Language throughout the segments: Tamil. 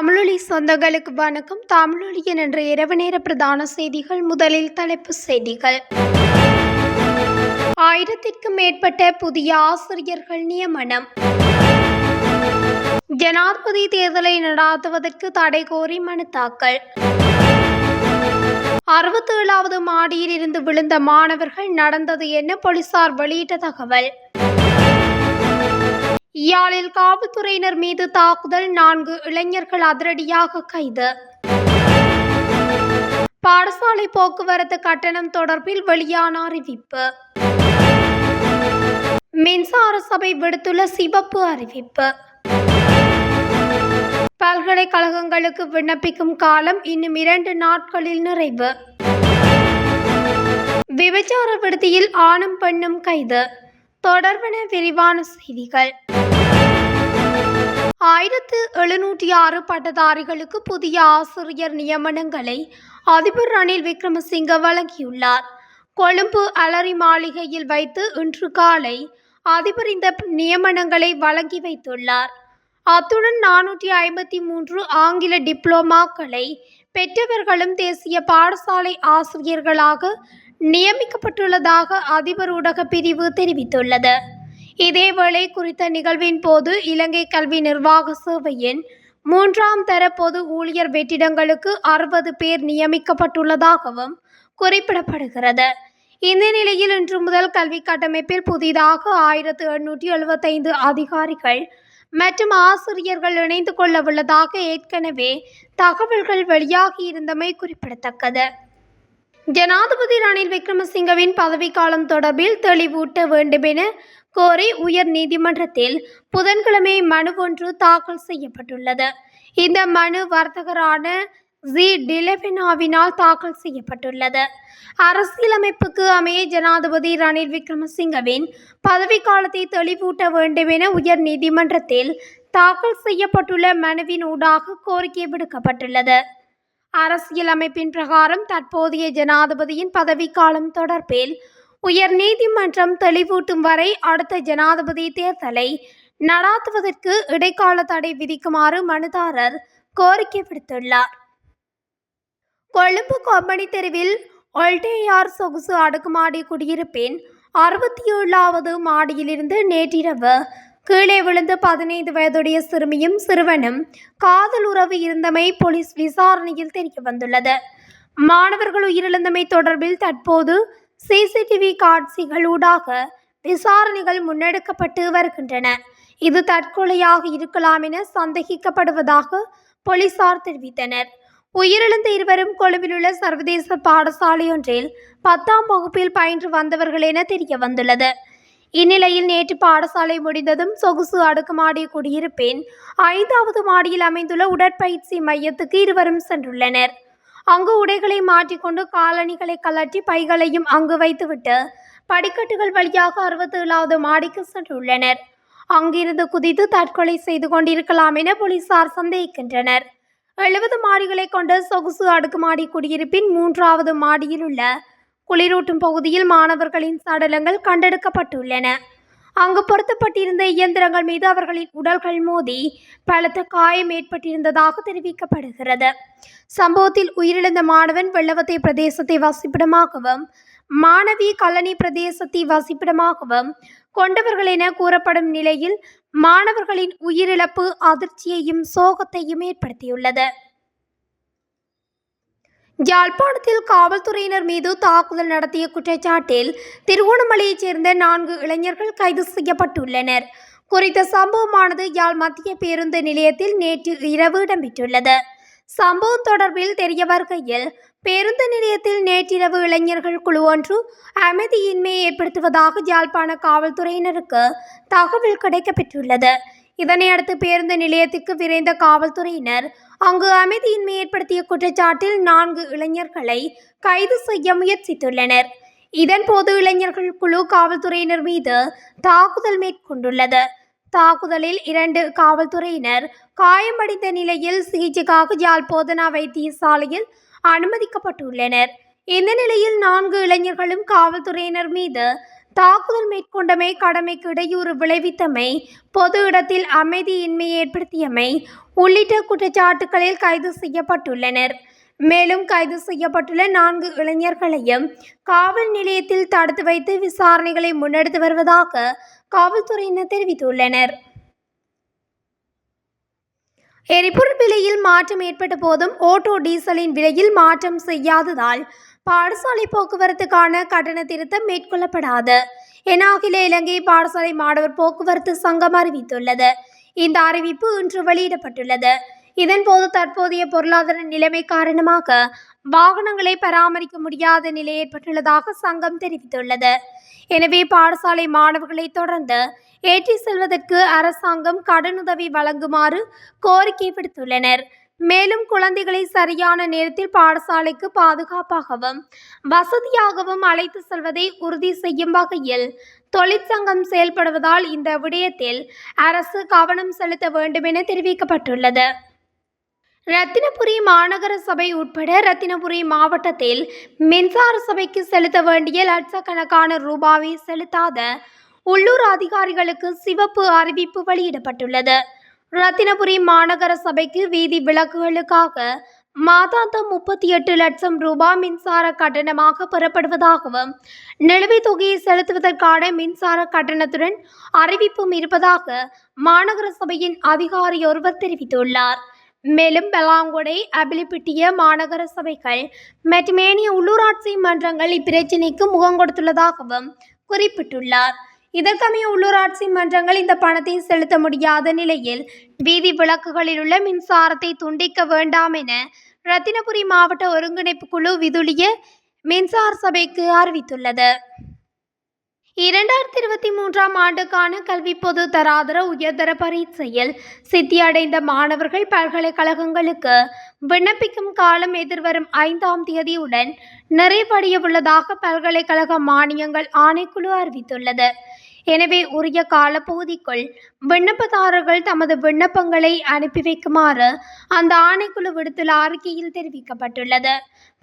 தமிழொலி சொந்தங்களுக்கு வணக்கம். தமிழொலியின் என்ற இரவு நேர பிரதான செய்திகள் முதலில் தலைப்பு செய்திகள். ஆயிரத்திற்கும் மேற்பட்ட புதிய ஆசிரியர்கள் நியமனம். ஜனாதிபதி தேர்தலை நடாத்துவதற்கு தடை கோரி மனு தாக்கல். அறுபத்தேழாவது மாடியில் இருந்து விழுந்த மாணவர்கள் நடந்தது என்ன போலீசார் வெளியிட்ட தகவல். யாழில் காவல்துறையினர் மீது தாக்குதல் நான்கு இளைஞர்கள் அதிரடியாக கைது. பாடசாலை போக்குவரத்து கட்டணம் தொடர்பில் வெளியான அறிவிப்பு. மின்சார சபை விடுத்துள்ள சிவப்பு அறிவிப்பு. பல்கலைக்கழகங்களுக்கு விண்ணப்பிக்கும் காலம் இன்னும் இரண்டு நாட்களில் நிறைவு. விபச்சார விடுதியில் ஆணும் பெண்ணும் கைது. தொடர்பன விரிவான செய்திகள். ஆயிரத்து எழுநூற்றி ஆறு பட்டதாரிகளுக்கு புதிய ஆசிரியர் நியமனங்களை அதிபர் ரணில் விக்ரமசிங்க வழங்கியுள்ளார். கொழும்பு அலரி மாளிகையில் வைத்து இன்று காலை அதிபர் இந்த நியமனங்களை வழங்கி வைத்துள்ளார். அத்துடன் நானூற்றி ஐம்பத்தி மூன்று ஆங்கில டிப்ளோமாக்களை பெற்றவர்களும் தேசிய பாடசாலை ஆசிரியர்களாக நியமிக்கப்பட்டுள்ளதாக அதிபர் ஊடக பிரிவு தெரிவித்துள்ளது. இதேவேளை குறித்த நிகழ்வின் போது இலங்கை கல்வி நிர்வாக சேவையின் மூன்றாம் தர பொது ஊழியர் வெற்றிடங்களுக்கு அறுபது பேர் நியமிக்கப்பட்டுள்ளதாகவும் குறிப்பிடப்படுகிறது. இந்த நிலையில் இன்று முதல் கல்வி கட்டமைப்பில் புதிதாக ஆயிரத்து எண்ணூற்றி எழுபத்தைந்து அதிகாரிகள் மற்றும் ஆசிரியர்கள் இணைந்து கொள்ள உள்ளதாக ஏற்கனவே தகவல்கள் வெளியாகி இருந்தமை குறிப்பிடத்தக்கது. ஜனாதிபதி ரணில் விக்ரமசிங்கவின் பதவிக்காலம் தொடர்பில் தெளிவூட்ட வேண்டுமென கோரி உயர் நீதிமன்றத்தில் புதன்கிழமை மனு ஒன்று தாக்கல் செய்யப்பட்டுள்ளது. இந்த மனு வர்த்தகரான ஜி. டிலெபினாவினால் தாக்கல் செய்யப்பட்டுள்ளது. அரசியலமைப்புக்கு அமைய ஜனாதிபதி ரணில் விக்ரமசிங்கவின் பதவிக்காலத்தை தெளிவூட்ட வேண்டும் என உயர் நீதிமன்றத்தில் தாக்கல் செய்யப்பட்டுள்ள மனுவின் ஊடாக கோரிக்கை விடுக்கப்பட்டுள்ளது. அரசியலமைப்பின் பிரகாரம் தற்போதைய ஜனாதிபதியின் பதவிக்காலம் தொடர்பில் உயர் நீதிமன்றம் தெளிவூட்டும் வரை அடுத்த ஜனாதிபதி தேர்தலை நடாத்துவதற்கு இடைக்கால தடை விதிக்குமாறு மனுதாரர் கோரிக்கை விடுத்துள்ளார். கொழும்பு கொம்பனி தெருவில் ஒல்டேயார் சொகுசு அடுக்குமாடி குடியிருப்பின் அறுபத்தி ஏழாவது மாடியிலிருந்து நேற்றிரவு கீழே விழுந்து பதினைந்து வயதுடைய சிறுமியும் சிறுவனும் காதல் உறவு இருந்தமை போலீஸ் விசாரணையில் தெரிய வந்துள்ளது. மாணவர்கள் உயிரிழந்தமை தொடர்பில் தற்போது சிசிடிவி காட்சிகளூடாக விசாரணைகள் முன்னெடுக்கப்பட்டு வருகின்றன. இது தற்கொலையாக இருக்கலாம் என சந்தேகிக்கப்படுவதாக போலீசார் தெரிவித்தனர். உயிரிழந்த இருவரும் கொழும்பில் உள்ள சர்வதேச பாடசாலை ஒன்றில் பத்தாம் வகுப்பில் பயின்று வந்தவர்கள் என தெரிய வந்துள்ளது இந்நிலையில் நேற்று பாடசாலை முடிந்ததும் சொகுசு அடுக்குமாடி குடியிருப்பின் ஐந்தாவது மாடியில் அமைந்துள்ள உடற்பயிற்சி மையத்துக்கு இருவரும் சென்றுள்ளனர். அங்கு உடைகளை மாற்றிக்கொண்டு காலணிகளை கலற்றி பைகளையும் அங்கு வைத்துவிட்டு படிக்கட்டுகள் வழியாக அறுபத்தேழாவது மாடிக்கு சென்றுள்ளனர். அங்கிருந்து குதித்து தற்கொலை செய்து கொண்டிருக்கலாம் என போலீசார் சந்தேகிக்கின்றனர். எழுபது மாடிகளை கொண்ட சொகுசு அடுக்குமாடி குடியிருப்பின் மூன்றாவது மாடியில் உள்ள குளிரூட்டும் பகுதியில் மாணவர்களின் சடலங்கள் கண்டெடுக்கப்பட்டுள்ளன. அங்கு பொருத்தப்பட்டிருந்த இயந்திரங்கள் மீது அவர்களின் உடல்கள் மோதி பலத்த காயம் ஏற்பட்டிருந்ததாக தெரிவிக்கப்படுகிறது. சம்பவத்தில் உயிரிழந்த மாணவன் வெள்ளவத்தை பிரதேசத்தை வசிப்பிடமாகவும் மாணவி கல்லணி பிரதேசத்தை வசிப்பிடமாகவும் கொண்டவர்கள் என கூறப்படும் நிலையில் மாணவர்களின் உயிரிழப்பு அதிர்ச்சியையும் சோகத்தையும் ஏற்படுத்தியுள்ளது. யாழ்ப்பாணத்தில் காவல்துறையினர் மீது தாக்குதல் நடத்திய குற்றச்சாட்டில் திருகோணமலையைச் சேர்ந்த நான்கு இளைஞர்கள் கைது செய்யப்பட்டுள்ளனர். குறித்த சம்பவமானது யாழ் மத்திய பேருந்து நிலையத்தில் நேற்று இரவு இடம்பெற்றுள்ளது. சம்பவம் தொடர்பில் தெரிய வருகையில் பேருந்து நிலையத்தில் நேற்றிரவு இளைஞர்கள் குழு ஒன்று அமைதியின்மையை ஏற்படுத்துவதாக யாழ்ப்பாண காவல்துறையினருக்கு தகவல் கிடைக்கப்பெற்றுள்ளது. இதனையடுத்து பேருந்து நிலையத்திற்கு விரைந்த காவல்துறையினர் அங்கு அமைதியின்மை ஏற்படுத்திய குற்றச்சாட்டில் நான்கு இளைஞர்களை கைது செய்ய முயற்சித்துள்ளனர். இதன்போது இளைஞர்கள் குழு காவல்துறையினர் மீது தாக்குதல் மேற்கொண்டுள்ளது. தாக்குதலில் இரண்டு காவல்துறையினர் காயமடைந்த நிலையில் சிகிச்சைக்காக யாழ் போதனா வைத்தியசாலையில் அனுமதிக்கப்பட்டுள்ளனர். இந்த நிலையில் நான்கு இளைஞர்களும் காவல்துறையினர் மீது தாக்குதல் மேற்கொண்டமை கடமைக்கு இடையூறு விளைவித்தமை பொது இடத்தில் அமைதியின்மை ஏற்படுத்தியமை உள்ளிட்ட குற்றச்சாட்டுகளில் கைது செய்யப்பட்டுள்ளனர். மேலும் கைது செய்யப்பட்டுள்ள நான்கு இளைஞர்களையும் காவல் நிலையத்தில் தடுத்து வைத்து விசாரணைகளை முன்னெடுத்து வருவதாக காவல்துறையினர் தெரிவித்துள்ளனர். எரிபொருள் விலையில் மாற்றம் ஏற்பட்ட போதும் ஓட்டோ டீசலின் விலையில் மாற்றம் செய்யாததால் பாடசாலை போக்குவரத்துக்கான கட்டண திருத்தம் மேற்கொள்ளப்படாது. என அகில இலங்கை பாடசாலை மாணவர் போக்குவரத்து சங்கம் அறிவித்துள்ளது. இந்த அறிவிப்பு இன்று வெளியிடப்பட்டுள்ளது. இதன்போது தற்போதைய பொருளாதார நிலைமை காரணமாக வாகனங்களை பராமரிக்க முடியாத நிலை ஏற்பட்டுள்ளதாக சங்கம் தெரிவித்துள்ளது. எனவே பாடசாலை மாணவர்களை தொடர்ந்து ஏற்றி செல்வதற்கு அரசாங்கம் கடனுதவி வழங்குமாறு கோரிக்கை விடுத்துள்ளனர். மேலும் குழந்தைகளை சரியான நேரத்தில் பாடசாலைக்கு பாதுகாப்பாகவும் வசதியாகவும் அழைத்து செல்வதை உறுதி செய்யும் வகையில் தொழிற்சங்கம் செயல்படுவதால் இந்த விடயத்தில் அரசு கவனம் செலுத்த வேண்டும் என தெரிவிக்கப்பட்டுள்ளது. ரத்தினபுரி மாநகர சபை உட்பட ரத்தினபுரி மாவட்டத்தில் மின்சார சபைக்கு செலுத்த வேண்டிய லட்சக்கணக்கான ரூபாவை செலுத்தாத உள்ளூர் அதிகாரிகளுக்கு சிவப்பு அறிவிப்பு வெளியிடப்பட்டுள்ளது. ரத்தினபுரி மாநகர சபைக்கு வீதி விளக்குகளுக்காக மாதாந்தம் முப்பத்தி எட்டு லட்சம் ரூபாய் மின்சார கட்டணமாக பெறப்படுவதாகவும் நிலுவைத் தொகையை செலுத்துவதற்கான மின்சார கட்டணத்துடன் அறிவிப்பும் இருப்பதாக மாநகர சபையின் அதிகாரி ஒருவர் தெரிவித்துள்ளார். மேலும் பெலாங்கொடை அபிலிப்பிட்டிய மாநகர சபைகள் மற்றும் ஏனைய உள்ளூராட்சி மன்றங்கள் இப்பிரச்சினைக்கு முகம் கொடுத்துள்ளதாகவும் குறிப்பிட்டுள்ளார். இதற்கமைய உள்ளூராட்சி மன்றங்கள் இந்த பணத்தை செலுத்த முடியாத நிலையில் வீதி விளக்குகளில் உள்ள மின்சாரத்தை துண்டிக்க வேண்டாம் என ரத்தினபுரி மாவட்ட ஒருங்கிணைப்பு குழு விதுளிய மின்சார சபைக்கு அறிவித்துள்ளது. இரண்டாயிரத்தி இருபத்தி மூன்றாம் ஆண்டுக்கான கல்வி பொது தராதர உயர்தர பரீட்சையில் சித்தியடைந்த மாணவர்கள் பல்கலைக்கழகங்களுக்கு விண்ணப்பிக்கும் காலம் எதிர்வரும் ஐந்தாம் தேதியுடன் நிறைவடைய உள்ளதாக பல்கலைக்கழக மானியங்கள் ஆணைக்குழு அறிவித்துள்ளது. எனவே உரிய காலப்பகுதிக்குள் விண்ணப்பதாரர்கள் தமது விண்ணப்பங்களை அனுப்பி வைக்குமாறு அந்த ஆணைக்குழு விடுத்துள்ள அறிக்கையில் தெரிவிக்கப்பட்டுள்ளது.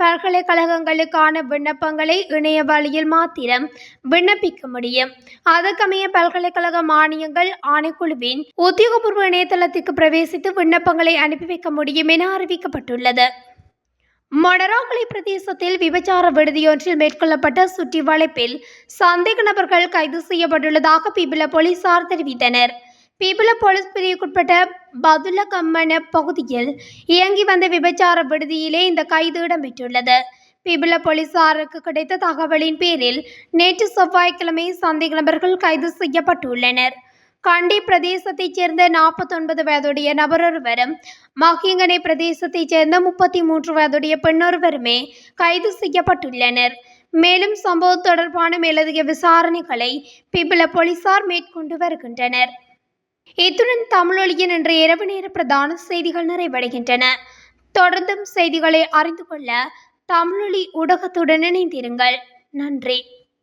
பல்கலைக்கழகங்களுக்கான விண்ணப்பங்களை இணைய வழியில் மாத்திரம் விண்ணப்பிக்க முடியும். அதற்கமைய பல்கலைக்கழக மானியங்கள் ஆணைக்குழுவின் உத்தியோகபூர்வ இணையதளத்துக்கு பிரவேசித்து விண்ணப்பங்களை அனுப்பி வைக்க முடியும் என அறிவிக்கப்பட்டுள்ளது. மொடராகலை பிரதேசத்தில் விபச்சார விடுதியொன்றில் மேற்கொள்ளப்பட்ட சுற்றி வளைப்பில் சந்தேக நபர்கள் கைது செய்யப்பட்டுள்ளதாக பிபில போலீசார் தெரிவித்தனர். பிபில போலீஸ் பிரிவுக்குட்பட்ட பதுல கம்மன பகுதியில் இயங்கி வந்த விபச்சார விடுதியிலே இந்த கைது இடம்பெற்றுள்ளது. பிபில போலீசாருக்கு கிடைத்த தகவலின் பேரில் நேற்று செவ்வாய்க்கிழமை சந்தேக நபர்கள் கைது செய்யப்பட்டுள்ளனர். கண்டி பிரதேசத்தைச் சேர்ந்த நாற்பத்தொன்பது வயதுடைய நபரொருவரும் மகிங்கனை பிரதேசத்தைச் சேர்ந்த முப்பத்தி மூன்று வயதுடைய பெண்ணொருவருமே கைது செய்யப்பட்டுள்ளனர். மேலும் சம்பவம் தொடர்பான மேலதிக விசாரணைகளை பிபில போலீசார் மேற்கொண்டு வருகின்றனர். இத்துடன் தமிழொலியின் இன்று இரவு நேர பிரதான செய்திகள் நிறைவடைகின்றன. தொடர்ந்தும் செய்திகளை அறிந்து கொள்ள தமிழொலி ஊடகத்துடன் இணைந்திருங்கள். நன்றி.